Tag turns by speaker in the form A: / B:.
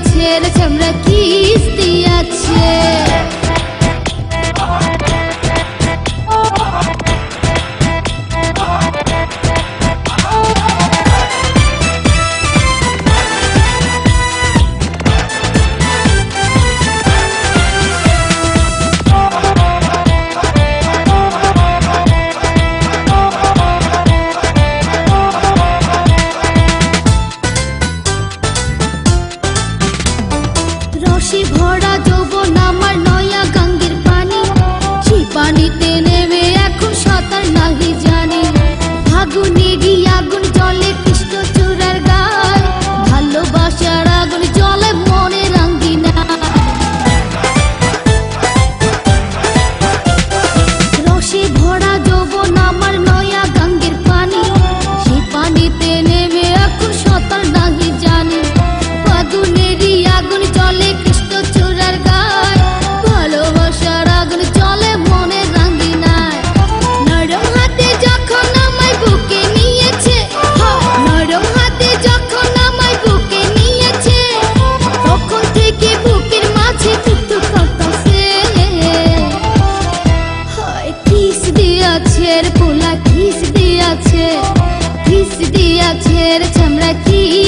A: দিয়াছে আমরা চামড়া কিস দিয়াছে ही जाने। भागो চামড়া কিস